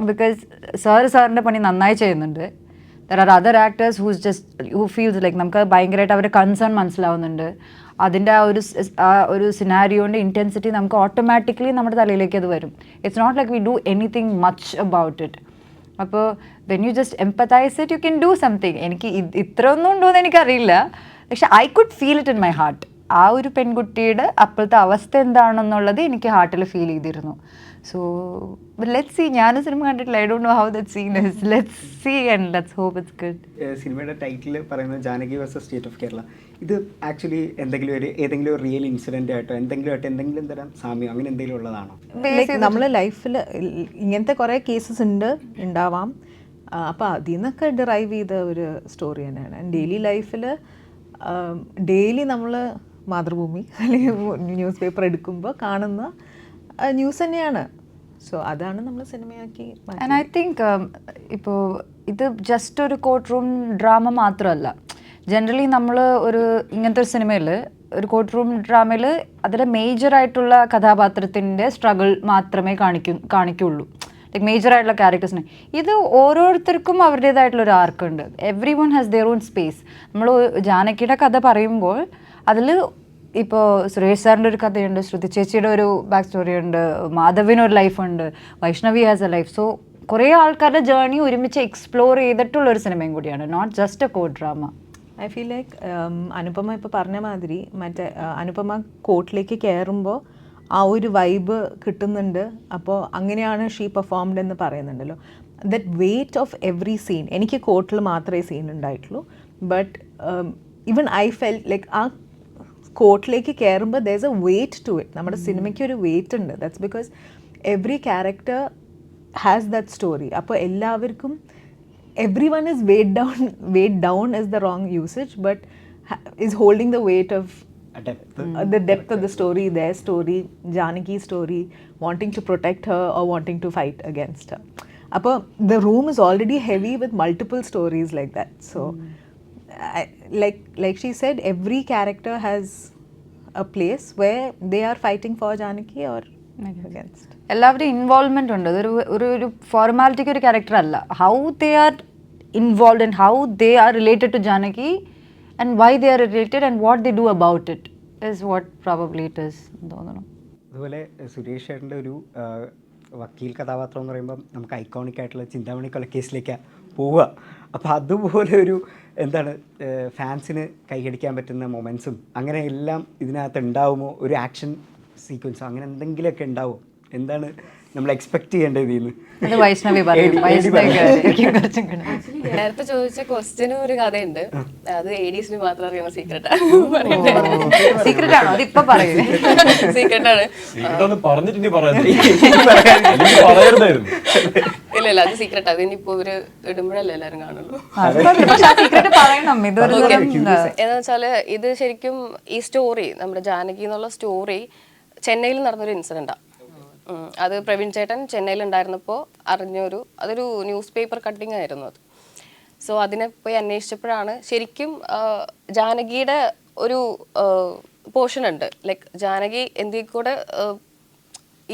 because sir സാറിൻ്റെ പണി നന്നായി ചെയ്യുന്നുണ്ട് there are other actors whose just who feels like നമുക്ക് ഭയങ്കരമായിട്ട് അവരുടെ concern മനസ്സിലാവുന്നുണ്ട് അതിന്റെ ആ ഒരു ആ ഒരു സിനാരിയോന്റെ ഇന്റൻസിറ്റി നമുക്ക് ഓട്ടോമാറ്റിക്കലി നമ്മുടെ തലയിലേക്ക് അത് വരും. It's not like we do anything much about it അപ്പോൾ when you just empathise it you can do something എനിക്ക് ഇത്രയൊന്നും ഉണ്ടോ എന്ന് എനിക്കറിയില്ല. പക്ഷെ I could feel it in my heart ആ ഒരു പെൺകുട്ടിയുടെ അപ്പോഴത്തെ അവസ്ഥ എന്താണെന്നുള്ളത് എനിക്ക് ഹാർട്ടിൽ ഫീൽ ചെയ്തിരുന്നു. സോ ലെറ്റ് സി ഞാൻ സിനിമ കണ്ടിട്ടില്ല. I don't know how that scene is let's see and let's hope it's good സിനിമയുടെ ടൈറ്റിൽ പറയുന്നത് Janaki versus state of Kerala ഇത് ആക്ച്വലി എന്തെങ്കിലും ഒരു ഏതെങ്കിലും ഒരു റിയൽ ഇൻസിഡന്റ് ആയിട്ടോ എന്തെങ്കിലും ആയിട്ട് എന്തെങ്കിലും തരം സാമ്യം അങ്ങനെ എന്തെങ്കിലും ഉള്ളതാണോ? ലൈക്ക് നമ്മൾ ലൈഫിൽ ഇങ്ങനത്തെ കുറേ കേസസ് ഉണ്ട് ഉണ്ടാവാം. അപ്പോൾ അതിൽ നിന്നൊക്കെ ഡിറൈവ് ചെയ്ത ഒരു സ്റ്റോറി തന്നെയാണ്. ഡെയിലി ലൈഫിൽ ഡെയിലി നമ്മൾ മാതൃഭൂമി അല്ലെങ്കിൽ ന്യൂസ് പേപ്പർ എടുക്കുമ്പോൾ കാണുന്ന ന്യൂസ് തന്നെയാണ്. സോ അതാണ് നമ്മൾ സിനിമയാക്കി ആൻഡ് ഐ തിങ്ക് ഇപ്പോൾ ഇത് ജസ്റ്റ് ഒരു കോർട്ട് റൂം ഡ്രാമ മാത്രമല്ല. ജനറലി നമ്മൾ ഒരു ഇങ്ങനത്തെ ഒരു സിനിമയിൽ ഒരു കോർട്ട് റൂം ഡ്രാമയിൽ അതിലെ മേജറായിട്ടുള്ള കഥാപാത്രത്തിന്റെ സ്ട്രഗിൾ മാത്രമേ കാണിക്കൂ കാണിക്കുള്ളൂ. ലൈക്ക് മേജറായിട്ടുള്ള ക്യാരക്ടേഴ്സിനെ ഇത് ഓരോരുത്തർക്കും അവരുടേതായിട്ടുള്ള ഒരു ആർക്ക് ഉണ്ട്. Everyone has their own space നമ്മൾ ജാനകിയുടെ കഥ പറയുമ്പോൾ അതിൽ ഇപ്പോൾ സുരേഷ് സാറിന്റെ ഒരു കഥയുണ്ട് ശ്രുതി ചേച്ചിയുടെ ഒരു ബാക്ക് സ്റ്റോറി ഉണ്ട് മാധവിന് ഒരു ലൈഫുണ്ട് Vaishnavi has a life so കുറേ ആൾക്കാരുടെ ജേർണി ഒരുമിച്ച് എക്സ്പ്ലോർ ചെയ്തിട്ടുള്ള ഒരു സിനിമയും കൂടിയാണ്. Not just a co drama I feel like Anupama ഇപ്പോൾ പറഞ്ഞ മാതിരി മറ്റേ അനുപമ കോട്ടിലേക്ക് കയറുമ്പോൾ ആ ഒരു വൈബ് കിട്ടുന്നുണ്ട്. അപ്പോൾ അങ്ങനെയാണ് ഷീ പെർഫോംഡ് എന്ന് പറയുന്നുണ്ടല്ലോ. That weight of every scene എനിക്ക് കോട്ടിൽ മാത്രമേ സീൻ ഉണ്ടായിട്ടുള്ളൂ. But even I felt like ആ കോർട്ടിലേക്ക് കയറുമ്പോൾ there is a weight to it നമ്മുടെ സിനിമയ്ക്ക് ഒരു വെയിറ്റ് ഉണ്ട് that's because every character has that story അപ്പോൾ എല്ലാവർക്കും everyone is weight down weight down is the wrong usage but is holding the weight of Depth. uh, the depth of the story, their story, Janaki's story, wanting to protect her or wanting to fight against her. Appa, the room is already heavy with multiple stories like that. So, I, Like like she said, every character has a place where they are fighting for Janaki or against. എല്ലാവരുടെയും involvement ഉണ്ട്. അതൊരു ഒരു ഒരു ഫോർമാലിറ്റിക്ക് ഒരു character അല്ല. How they are involve and how they are related to Janaki and why they are related and what they do about it is what probably it is തോന്നണം അതുപോലെ സുരേഷ് ചേട്ടന്റെ ഒരു വക്കീൽ കഥാപാത്രം എന്ന് പറയുമ്പോൾ നമുക്ക് ഐക്കോണിക് ആയിട്ടുള്ള ചിന്താമണി കൊലക്കേസിലേക്ക് പോവുക. അപ്പോൾ അതുപോലെ ഒരു എന്താണ് ഫാൻസിന് കൈയടിക്കാൻ പറ്റുന്ന മൊമെൻസും അങ്ങനെ എല്ലാം ഇതിനകത്ത് ഉണ്ടാവുമോ? ഒരു ആക്ഷൻ സീക്വൻസോ അങ്ങനെ എന്തെങ്കിലുമൊക്കെ ഉണ്ടാവുമോ? എന്താണ് നമ്മൾ എക്സ്പെക്ട് ചെയ്യേണ്ടത് അത് വൈഷ്ണവി പറയും AD വൈഷ്ണവി ആയിരിക്കും കുറച്ചും കൂടെ നേരത്തെ ചോദിച്ച ക്വസ്റ്റ്യനും ഒരു കഥയുണ്ട് അത് ഏഡീസിന് മാത്രം അറിയുന്ന സീക്രട്ടാ സീക്രട്ട് ആണോ അതിപ്പോ പറയൂ സീക്രട്ടാണ് ഇതൊന്ന് പറഞ്ഞിട്ട് ഇനി പറയാൻ പറയരുതായിരുന്നു ഇല്ല ഇല്ല അത് സീക്രട്ട് അത് ഇനിയിപ്പോ ഇവർ ഇടുമ്പോഴല്ലേ എല്ലാരും കാണുള്ളൂ പക്ഷെ ആ സീക്രട്ട് പറയണം ഇതൊരു തരം എന്ന് വെച്ചാൽ ഇത് ശരിക്കും ഈ സ്റ്റോറി നമ്മുടെ ജാനകി എന്നുള്ള സ്റ്റോറി ചെന്നൈയിൽ നടന്നൊരു ഇൻസിഡന്റാ അത് പ്രവീൺ ചേട്ടൻ ചെന്നൈയിൽ ഉണ്ടായിരുന്നപ്പോൾ അറിഞ്ഞൊരു അതൊരു ന്യൂസ് പേപ്പർ കട്ടിങ് ആയിരുന്നു അത്. സോ അതിനെ പോയി അന്വേഷിച്ചപ്പോഴാണ് ശരിക്കും ജാനകിയുടെ ഒരു പോർഷൻ ഉണ്ട്. ലൈക്ക് ജാനകി എന്തിൽ കൂടെ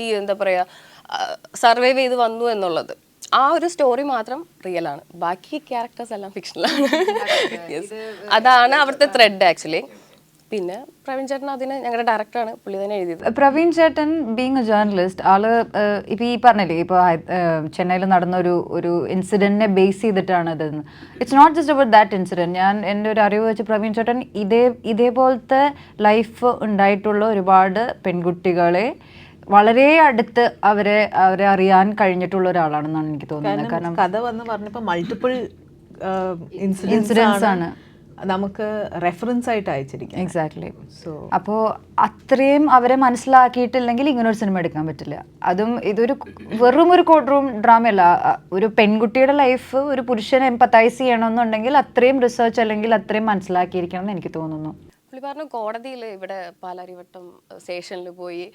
ഈ എന്താ പറയുക സർവൈവ് ചെയ്ത് വന്നു എന്നുള്ളത്. ആ ഒരു സ്റ്റോറി മാത്രം റിയൽ ആണ്. ബാക്കി ക്യാരക്ടേഴ്സ് എല്ലാം ഫിക്ഷണലാണ് അതാണ് അവിടുത്തെ ത്രെഡ് ആക്ച്വലി പിന്നെ പ്രവീൺ ചേട്ടൻ അതിന് ഞങ്ങളുടെ ഡയറക്ടറാണ് പുള്ളി തന്നെ എഴുതിയത്. പ്രവീൺ ചേട്ടൻ ബീങ് എ ജേർണലിസ്റ്റ് ആൾ ഇപ്പൊ ഈ പറഞ്ഞില്ലേ ഇപ്പോൾ ചെന്നൈയിൽ നടന്ന ഒരു ഒരു ഇൻസിഡന്റിനെ ബേസ് ചെയ്തിട്ടാണ് ഇത്. It's not just about that incident ഞാൻ എന്റെ ഒരു അറിവ് വെച്ച് പ്രവീൺ ചേട്ടൻ ഇതേ ഇതേപോലത്തെ ലൈഫ് ഉണ്ടായിട്ടുള്ള ഒരുപാട് പെൺകുട്ടികളെ വളരെ അടുത്ത് അവരെ അവരെ അറിയാൻ കഴിഞ്ഞിട്ടുള്ള ഒരാളാണെന്നാണ് എനിക്ക് തോന്നുന്നത്. കാരണം കഥ വന്ന് പറഞ്ഞപ്പോൾ മൾട്ടിപ്പിൾ ഇൻസിഡൻസ് ആണ്. നമുക്ക് റെഫറൻസ് ആയിട്ട് അയച്ചിരിക്കും എക്സാക്ട്ലി സോ അപ്പോൾ അത്രയും അവരെ മനസ്സിലാക്കിയിട്ടില്ലെങ്കിൽ ഇങ്ങനെ ഒരു സിനിമ എടുക്കാൻ പറ്റില്ല. അതും ഇതൊരു വെറും ഒരു കോർട്ട് റൂം ഡ്രാമയല്ല ഒരു പെൺകുട്ടിയുടെ ലൈഫ് ഒരു പുരുഷനെ എമ്പത്തൈസ് ചെയ്യണമെന്നുണ്ടെങ്കിൽ അത്രയും റിസർച്ച് അല്ലെങ്കിൽ അത്രയും മനസ്സിലാക്കിയിരിക്കണം എന്ന് എനിക്ക് തോന്നുന്നു. പുള്ളി പറഞ്ഞു കോടതിയിൽ ഇവിടെ പാലാരിവട്ടം സ്റ്റേഷനിൽ പോയി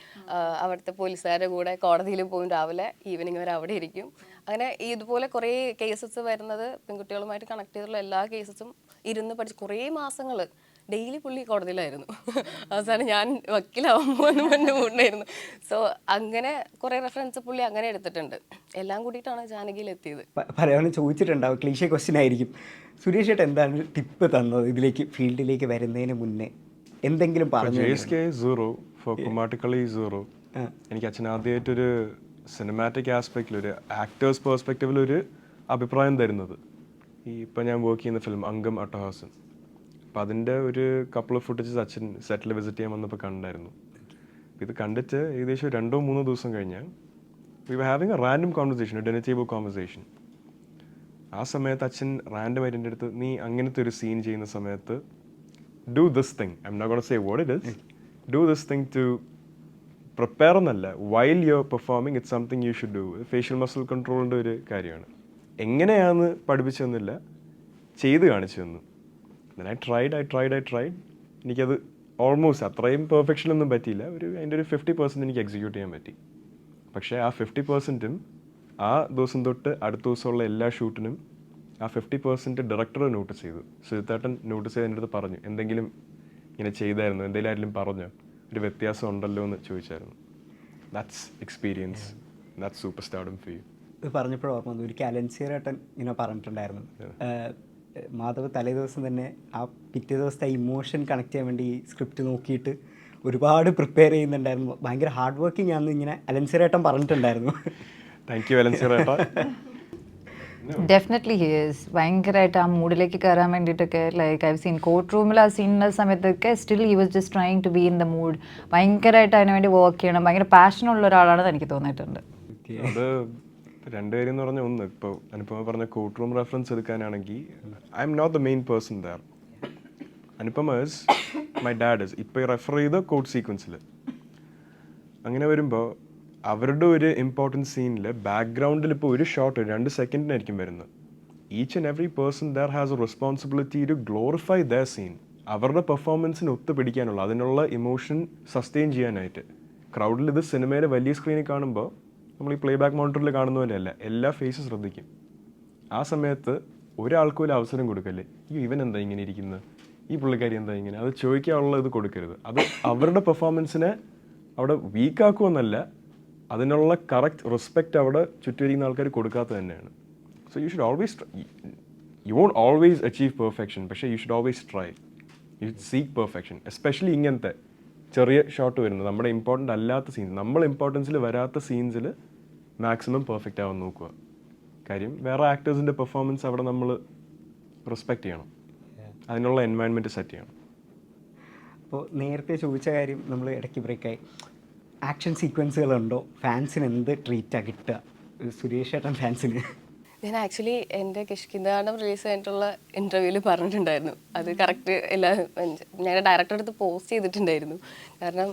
അവിടുത്തെ പോലീസുകാരുടെ കൂടെ കോടതിയിൽ പോയി രാവിലെ ഈവനിങ് വരെ അവിടെ ഇരിക്കും. അങ്ങനെ ഇതുപോലെ കുറേ കേസസ് വരുന്നത് പെൺകുട്ടികളുമായിട്ട് കണക്ട് ചെയ്തിട്ടുള്ള എല്ലാ കേസസും ഇരുന്ന് പഠിച്ച് കുറേ മാസങ്ങൾ ഡെയിലി പുള്ളി കോടതിയിലായിരുന്നു. അവസാനം ഞാൻ വക്കീലാവുമ്പോൾ എന്ന് മുന്നേ മുണ്ടായിരുന്നു സോ അങ്ങനെ കുറേ റെഫറൻസ് പുള്ളി അങ്ങനെ എടുത്തിട്ടുണ്ട്. എല്ലാം കൂടിയിട്ടാണ് ജാനകിയിൽ എത്തിയത് പറയാൻ ചോദിച്ചിട്ടുണ്ടാവും. ക്ലീഷേ ക്വസ്റ്റ്യൻ ആയിരിക്കും. സുരേഷ് ചേട്ടൻ എന്താണ് ടിപ്പ് തന്നത് ഇതിലേക്ക് ഫീൽഡിലേക്ക് വരുന്നതിന് മുന്നേ? എന്തെങ്കിലും പറഞ്ഞു സീറോ ഫോർ സീറോ. എനിക്ക് അച്ഛൻ ആദ്യമായിട്ടൊരു സിനിമാറ്റിക് ആസ്പെക്റ്റിൽ ഒരു ആക്ടേഴ്സ് പേഴ്സ്പെക്റ്റീവിൽ ഒരു അഭിപ്രായം തരുന്നത്. ഈ ഇപ്പം ഞാൻ വർക്ക് ചെയ്യുന്ന ഫിലിം അംഗം അട്ടഹാസൻ അപ്പം അതിന്റെ ഒരു കപ്പിൾ ഓഫ് ഫുട്ടേജസ് അച്ഛൻ സെറ്റിൽ വിസിറ്റ് ചെയ്യാൻ വന്നപ്പോൾ കണ്ടായിരുന്നു. ഇത് കണ്ടിട്ട് ഏകദേശം രണ്ടോ മൂന്നോ ദിവസം കഴിഞ്ഞാൽ we were having a random conversation dinner table conversation ആ സമയത്ത് അച്ഛൻ റാൻഡം ആയിട്ട് എന്റെ അടുത്ത് നീ അങ്ങനത്തെ ഒരു സീൻ ചെയ്യുന്ന സമയത്ത് do this thing I'm not gonna say what it is do this thing to prepare എന്നല്ല while you are performing it something you should do facial muscle കൺട്രോളിന്റെ ഒരു കാര്യമാണ്. എങ്ങനെയാന്ന് പഠിപ്പിച്ചെന്നില്ല ചെയ്ത് കാണിച്ചു തന്നു. I tried I tried I tried എനിക്കത് almost അത്രയും പെർഫെക്ഷനൊന്നും പറ്റിയില്ല. ഒരു അതിന്റെ ഒരു ഫിഫ്റ്റി പെർസെന്റ് എനിക്ക് എക്സിക്യൂട്ട് ചെയ്യാൻ പറ്റി. പക്ഷേ ആ ഫിഫ്റ്റി പെർസെന്റും ആ ദിവസം തൊട്ട് അടുത്ത ദിവസമുള്ള എല്ലാ ഷൂട്ടിനും ആ ഫിഫ്റ്റി പെർസെന്റ് ഡയറക്ടർ നോട്ടീസ് ചെയ്തു. സുജിത്താട്ടൻ നോട്ടീസ് ചെയ്ത് എന്റെ അടുത്ത് പറഞ്ഞു എന്തെങ്കിലും ഇങ്ങനെ ചെയ്തായിരുന്നു? എന്തെങ്കിലും ആരെങ്കിലും പറഞ്ഞോ? ഒരു വ്യത്യാസം ഉണ്ടല്ലോ എന്ന് ചോദിച്ചായിരുന്നു. ദാറ്റ്സ് എക്സ്പീരിയൻസ് ദാറ്റ്സ് സൂപ്പർ സ്റ്റാർഡും ഫീ ഇത് പറഞ്ഞപ്പോൾ ഓർമ്മ വന്നു ഒരു അലൻസിയറേട്ടൻ ഇങ്ങനെ പറഞ്ഞിട്ടുണ്ടായിരുന്നു. മാധവ് തലേ ദിവസം തന്നെ ആ പിറ്റേ ദിവസത്തെ ഇമോഷൻ കണക്ട് ചെയ്യാൻ വേണ്ടി ഈ സ്ക്രിപ്റ്റ് നോക്കിയിട്ട് ഒരുപാട് പ്രിപ്പയർ ചെയ്യുന്നുണ്ടായിരുന്നു. ഭയങ്കര ഹാർഡ് വർക്കിംഗ് ആണെന്ന് ഇങ്ങനെ അലൻസിയറേട്ടൻ പറഞ്ഞിട്ടുണ്ടായിരുന്നു. താങ്ക് യു അലൻസിറേട്ടാ ഡെഫിനറ്റ്ലി ഹിയേഴ്സ് ഭയങ്കരമായിട്ട് ആ മൂഡിലേക്ക് കയറാൻ വേണ്ടിയിട്ടൊക്കെ ലൈക്ക് ഐ സീൻ കോർട്ട് റൂമിൽ ആ സീനിന്റെ സമയത്തൊക്കെ still he was just trying to be in the mood ഭയങ്കരമായിട്ട് അതിന് വേണ്ടി വർക്ക് ചെയ്യണം. ഭയങ്കര പാഷനുള്ള ഒരാളാണെന്ന് എനിക്ക് തോന്നിയിട്ടുണ്ട്. അത് രണ്ടുപേരും എന്ന് പറഞ്ഞ ഒന്ന് ഇപ്പോൾ അനുപമ പറഞ്ഞ court room reference എടുക്കാനാണെങ്കിൽ I'm not the main person there Anupama is my dad is ഇപ്പോൾ റെഫർ ചെയ്ത കോർട്ട് സീക്വൻസിൽ അങ്ങനെ വരുമ്പോൾ അവരുടെ ഒരു ഇമ്പോർട്ടന്റ് സീനിൽ ബാക്ക്ഗ്രൗണ്ടിൽ ഇപ്പോൾ ഒരു ഷോട്ട് രണ്ട് സെക്കൻഡിനായിരിക്കും വരുന്നത്. Each and every person there has a responsibility to glorify the scene അവരുടെ പെർഫോമൻസിന് ഒത്തു പിടിക്കാനുള്ള അതിനുള്ള ഇമോഷൻ സസ്റ്റെയിൻ ചെയ്യാനായിട്ട്. ക്രൗഡിൽ ഇത് സിനിമയിലെ വലിയ സ്ക്രീനിൽ കാണുമ്പോൾ നമ്മൾ ഈ പ്ലേ ബാക്ക് മോണിറ്ററിൽ കാണുന്ന പോലെയല്ല എല്ലാ ഫേസും ശ്രദ്ധിക്കും. ആ സമയത്ത് ഒരാൾക്കും ഒരു അവസരം കൊടുക്കല്ലേ? ഈ ഇവൻ എന്താ ഇങ്ങനെ ഇരിക്കുന്നത് ഈ പുള്ളിക്കാരി എന്താ ഇങ്ങനെ? അത് ചോദിക്കാനുള്ള ഇത് കൊടുക്കരുത്. അത് അവരുടെ പെർഫോമൻസിനെ അവിടെ വീക്കാക്കുമെന്നല്ല അതിനുള്ള കറക്റ്റ് റെസ്പെക്റ്റ് അവിടെ ചുറ്റുവരിക്കുന്ന ആൾക്കാർ കൊടുക്കാത്ത തന്നെയാണ്. So you should always you won't always achieve perfection പക്ഷേ you should always try you seek perfection especially ഇങ്ങനത്തെ ചെറിയ ഷോട്ട് വരുന്നത്. നമ്മുടെ ഇമ്പോർട്ടന്റ് അല്ലാത്ത സീൻസ് നമ്മൾ ഇമ്പോർട്ടൻസിൽ വരാത്ത സീൻസിൽ മാക്സിമം പെർഫെക്റ്റ് ആവാൻ നോക്കുക. കാര്യം വേറെ ആക്ടേഴ്സിന്റെ പെർഫോമൻസ് അവിടെ നമ്മൾ റെസ്പെക്റ്റ് ചെയ്യണം. അതിനുള്ള എൻവയൺമെന്റ് സെറ്റ് ചെയ്യണം. അപ്പോൾ നേരത്തെ ചോദിച്ച കാര്യം നമ്മൾ ഇടയ്ക്ക് ബ്രേക്കായി ആക്ഷൻ സീക്വൻസുകളുണ്ടോ ഫാൻസിന് എന്ത് ട്രീറ്റാണ് കിട്ടുക? സുരേഷ് ഏട്ടൻ ഫാൻസിന്. ഞാൻ ആക്ച്വലി എന്റെ കിഷ്കിന്ദാണ് റിലീസ് ചെയ്തിട്ടുള്ള ഇന്റർവ്യൂവിൽ പറഞ്ഞിട്ടുണ്ടായിരുന്നു. അത് കറക്റ്റ് എല്ലാ ഞാൻ ഡയറക്ടർ അടുത്ത് പോസ്റ്റ് ചെയ്തിട്ടുണ്ടായിരുന്നു. കാരണം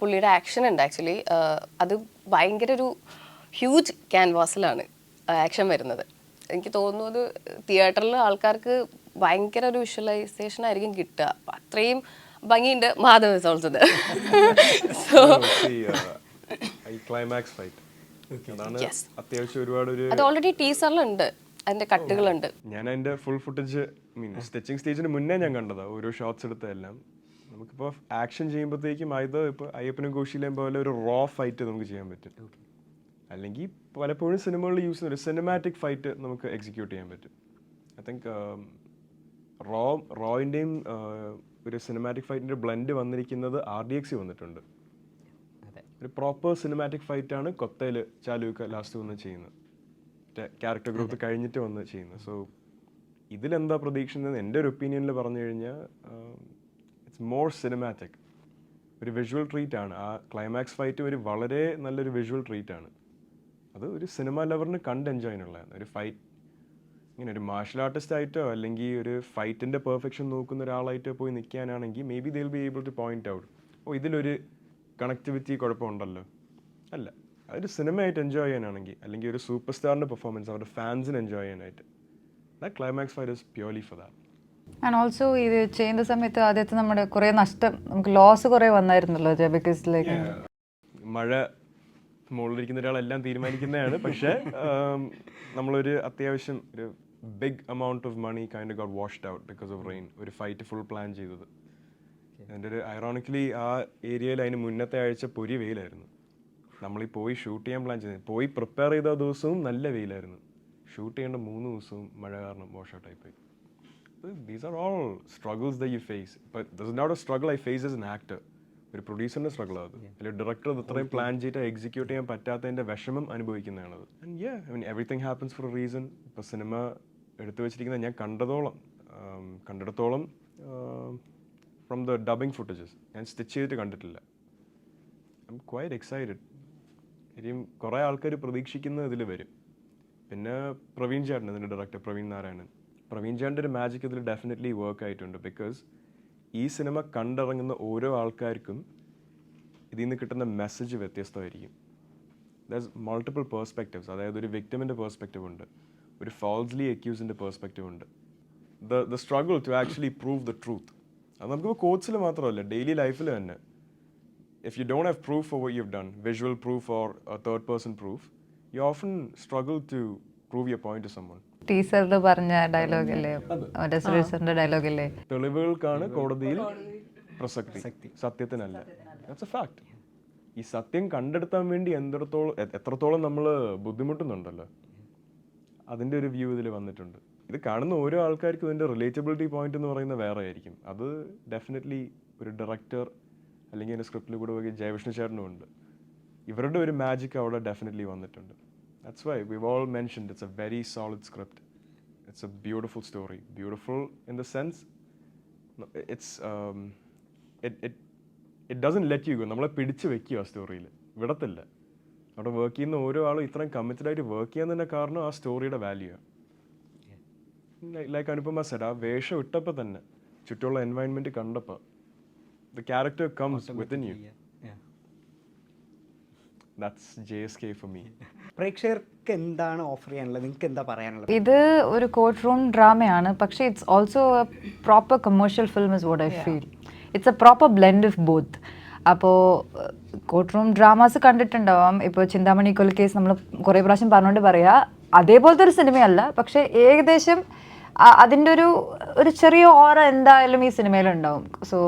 പുള്ളിയുടെ ആക്ഷൻ ഉണ്ട് ആക്ച്വലി അത് ഭയങ്കര ഒരു ഹ്യൂജ് ക്യാൻവാസിലാണ് ആക്ഷൻ വരുന്നത്. എനിക്ക് തോന്നുന്നു അത് തിയേറ്ററിൽ ആൾക്കാർക്ക് ഭയങ്കര ഒരു വിഷ്വലൈസേഷൻ ആയിരിക്കും കിട്ടുക. അത്രയും ഭംഗിയുണ്ട്. Madhav is also so climax fight അതാണ്. അത്യാവശ്യം ഒരുപാട് ഒരു അത് ഓൾറെഡി ടീസറിലുണ്ട് അതിന്റെ കട്ടുകളുണ്ട്. ഞാൻ അതിന്റെ ഫുൾ ഫുട്ടേജ് മീൻ സ്റ്റിച്ചിങ് സ്റ്റേജിന് മുന്നേ ഞാൻ കണ്ടതാ ഓരോ ഷോട്ട്സ് എടുത്തതെല്ലാം. നമുക്കിപ്പോൾ ആക്ഷൻ ചെയ്യുമ്പോഴത്തേക്കും ഇത് ഇപ്പോൾ അയ്യപ്പനും കോശിയിലെയും പോലെ ഒരു റോ ഫൈറ്റ് നമുക്ക് ചെയ്യാൻ പറ്റും. അല്ലെങ്കിൽ പലപ്പോഴും സിനിമകളിൽ യൂസ് ചെയ്യുന്ന ഒരു സിനിമാറ്റിക് ഫൈറ്റ് നമുക്ക് എക്സിക്യൂട്ട് ചെയ്യാൻ പറ്റും. ഐ തിങ്ക് റോ റോയിന്റെയും ഒരു സിനിമാറ്റിക് ഫൈറ്റിന്റെ ബ്ലെൻഡ് വന്നിരിക്കുന്നത് ആർ ഡി എക്സി വന്നിട്ടുണ്ട്. ഒരു പ്രോപ്പർ സിനിമാറ്റിക് ഫൈറ്റാണ് കൊത്തയിൽ ചാലുക്ക ലാസ്റ്റ് വന്ന് ചെയ്യുന്നത്. ക്യാരക്ടർ ഗ്രൂപ്പ് കഴിഞ്ഞിട്ട് വന്ന് ചെയ്യുന്നത്. സോ ഇതിലെന്താ പ്രതീക്ഷിക്കുന്നത് എന്റെ ഒരു ഒപ്പീനിയനിൽ പറഞ്ഞു കഴിഞ്ഞാൽ ഇറ്റ്സ് മോർ സിനിമാറ്റിക് ഒരു വിഷ്വൽ ട്രീറ്റ് ആണ്. ആ ക്ലൈമാക്സ് ഫൈറ്റ് ഒരു വളരെ നല്ലൊരു വിഷ്വൽ ട്രീറ്റ് ആണ്. അത് ഒരു സിനിമ ലവറിന് കണ്ട് എൻജോയ് ഒരു ഫൈറ്റ് ഇങ്ങനെ ഒരു മാർഷൽ ആർട്ടിസ്റ്റ് ആയിട്ടോ അല്ലെങ്കിൽ ഒരു ഫൈറ്റിന്റെ പെർഫെക്ഷൻ നോക്കുന്ന ഒരാളായിട്ടോ പോയി നിൽക്കാനാണെങ്കിൽ maybe they'll be able to point out ഓ ഇതിലൊരു കണക്ടിവിറ്റി കുഴപ്പമുണ്ടല്ലോ. അല്ല അതൊരു സിനിമയായിട്ട് എൻജോയ് ചെയ്യാനാണെങ്കിൽ അല്ലെങ്കിൽ ഒരു സൂപ്പർ സ്റ്റാറിന്റെ പെർഫോമൻസ് അവരുടെ ഫാൻസിന് എൻജോയ് ചെയ്യാനായിട്ട് that climax fight is purely for that and also ഇത് ചെയ്യുന്ന സമയത്ത് ആദ്യത്തെ നമ്മുടെ കുറേ നഷ്ടം നമുക്ക് ലോസ് കുറേ വന്നായിരുന്നല്ലോ ബിക്കോസ് ലൈക്ക് മഴ മുകളിലിരിക്കുന്ന ഒരാളെല്ലാം തീരുമാനിക്കുന്നതാണ് പക്ഷേ നമ്മളൊരു അത്യാവശ്യം ഒരു big amount of money kind got washed out because of rain ഒരു ഫൈറ്റ് ഫുൾ പ്ലാൻ ചെയ്തത്. എന്റെ ഒരു ഐറോണിക്കലി ആ ഏരിയയിൽ അതിന് മുന്നത്തെ ആഴ്ച പൊരി വെയിലായിരുന്നു. നമ്മളീ പോയി ഷൂട്ട് ചെയ്യാൻ പ്ലാൻ ചെയ്തത് പോയി പ്രിപ്പയർ ചെയ്ത ദിവസവും നല്ല വെയിലായിരുന്നു. ഷൂട്ട് ചെയ്യേണ്ട മൂന്ന് ദിവസവും മഴ കാരണം വാഷ് ഔട്ട് ആയിപ്പോയി these are all struggles the you face but this not a struggle I face as an actor ഒരു പ്രൊഡ്യൂസറിന്റെ സ്ട്രഗിൾ അത്. അല്ലെങ്കിൽ ഡയറക്ടർ അത് ഇത്രയും പ്ലാൻ ചെയ്തിട്ട് എക്സിക്യൂട്ട് ചെയ്യാൻ പറ്റാത്തതിന്റെ വിഷമം അനുഭവിക്കുന്നതാണത് and ya I mean everything happens for reason ഇപ്പോൾ സിനിമ എടുത്തു വെച്ചിരിക്കുന്നത് ഞാൻ കണ്ടതോളം കണ്ടിടത്തോളം ഫ്രം ദ ഡബിങ് ഫുട്ടേജസ് ഞാൻ സ്റ്റിച്ച് ചെയ്തിട്ട് കണ്ടിട്ടില്ല. ഐ എം ക്വയറ്റ് എക്സൈറ്റഡ് ഇനിയും കുറേ ആൾക്കാർ പ്രതീക്ഷിക്കുന്ന ഇതിൽ വരും. പിന്നെ പ്രവീൺ ചേട്ടൻ ഇതിന്റെ ഡയറക്ടർ പ്രവീൺ നാരായണൻ. പ്രവീൺ ചേട്ടന്റെ ഒരു മാജിക് ഇതിൽ ഡെഫിനറ്റ്ലി വർക്ക് ആയിട്ടുണ്ട് ബിക്കോസ് ഈ സിനിമ കണ്ടിറങ്ങുന്ന ഓരോ ആൾക്കാർക്കും ഇതിൽ നിന്ന് കിട്ടുന്ന മെസ്സേജ് വ്യത്യസ്തമായിരിക്കും. ദസ് മൾട്ടിപ്പിൾ പേഴ്സ്പെക്റ്റീവ്സ് അതായത് ഒരു വിക്ടിമിന്റെ പേഴ്സ്പെക്റ്റീവ് ഉണ്ട്. ഒരു ഫോൾസ്ലി അക്യൂസിന്റെ പേഴ്സ്പെക്റ്റീവ് ഉണ്ട്. The the struggle to actually prove the truth അത് നമുക്കിപ്പോൾ കോച്ചിൽ മാത്രമല്ല ഡെയിലി ലൈഫിൽ തന്നെ. If you don't have proof for you have done visual proof or third person proof you you struggle to prove your point to someone. ടീച്ചറിൽ പറഞ്ഞ dialogue അല്ലേ മറ്റേ സുരേഷ് സാറിന്റെ ഡയലോഗ് അല്ലേ തെളിവുകൾക്കാണ് കോടതിയിൽ പ്രസക്തി. സത്യത്തിനല്ല. ദാറ്റ്സ് എ ഫാക്ട് ഈ സത്യം കണ്ടെടുത്താൻ വേണ്ടി എന്തോളം എത്രത്തോളം നമ്മൾ ബുദ്ധിമുട്ടുന്നുണ്ടല്ലോ? അതിന്റെ ഒരു വ്യൂ ഇതിൽ വന്നിട്ടുണ്ട്. ഇത് കാണുന്ന ഓരോ ആൾക്കാർക്കും ഇതിന്റെ റിലേറ്റബിലിറ്റി പോയിന്റ് എന്ന് പറയുന്നത് വേറെ ആയിരിക്കും. അത് ഡെഫിനറ്റ്ലി ഒരു ഡയറക്ടർ അല്ലെങ്കിൽ എന്റെ സ്ക്രിപ്റ്റിൽ കൂടെ പോയി ജയവിഷ്ണു ചേട്ടനും ഉണ്ട്. ഇവരുടെ ഒരു മാജിക് അവിടെ ഡെഫിനറ്റ്ലി വന്നിട്ടുണ്ട്. That's we've all mentioned it's a very solid script. It's a beautiful story. Beautiful in the sense, it's um, it it it doesn't let you go നമ്മളെ പിടിച്ച് വെക്കുക ആ സ്റ്റോറിയിൽ വിടത്തില്ല. അവിടെ വർക്ക് ചെയ്യുന്ന ഓരോ ആളും ഇത്രയും കമ്മിറ്റഡ് ആയിട്ട് വർക്ക് ചെയ്യാൻ തന്നെ കാരണം ആ സ്റ്റോറിയുടെ വാല്യൂ ലൈക്ക് അനുപമ സെഡ് ആ വേഷം ഇട്ടപ്പോൾ തന്നെ ചുറ്റുമുള്ള എൻവയൺമെന്റ് കണ്ടപ്പോൾ the character comes within you that's J S K for me പ്രേക്ഷകർക്ക് എന്താണ് ഓഫർ ചെയ്യാനുള്ളത്? നിങ്ങൾക്ക് എന്താ പറയാനുള്ളത്? ഇത് ഒരു കോർട്ട് റൂം ഡ്രാമയാണ് പക്ഷേ it's also a proper commercial film is what I feel it's a proper blend of both അപ്പോൾ കോർട്ട് റൂം ഡ്രാമാസ് കണ്ടിട്ടുണ്ടാവാം. ഇപ്പോൾ ചിന്താമണി കൊലക്കേസ് നമ്മൾ കുറേ പ്രാവശ്യം പറഞ്ഞുകൊണ്ട് പറയാ. അതേപോലത്തെ ഒരു സിനിമയല്ല. പക്ഷേ ഏകദേശം അതിന്റെ ഒരു ഒരു ചെറിയ ഓറ എന്തായാലും ഈ സിനിമയിലുണ്ടാവും. സോ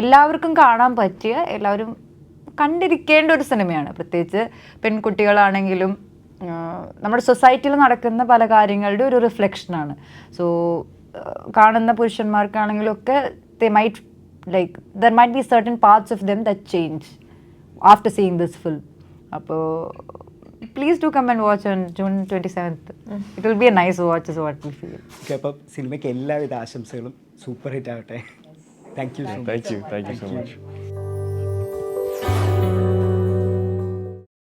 എല്ലാവർക്കും കാണാൻ പറ്റിയ എല്ലാവരും കണ്ടിരിക്കേണ്ട ഒരു സിനിമയാണ്. പ്രത്യേകിച്ച് പെൺകുട്ടികളാണെങ്കിലും നമ്മുടെ സൊസൈറ്റിയിൽ നടക്കുന്ന പല കാര്യങ്ങളുടെ ഒരു റിഫ്ലക്ഷനാണ്. സോ കാണുന്ന പുരുഷന്മാർക്കാണെങ്കിലും ഒക്കെ they might like there might be certain parts of them that change after seeing this film അപ്പോൾ please do come and watch on June twenty seventh it will be a nice watch is what we feel okay അപ്പം സിനിമയ്ക്ക് എല്ലാവിധ ആശംസകളും super hit ആവട്ടെ. Thank you thank you thank you so much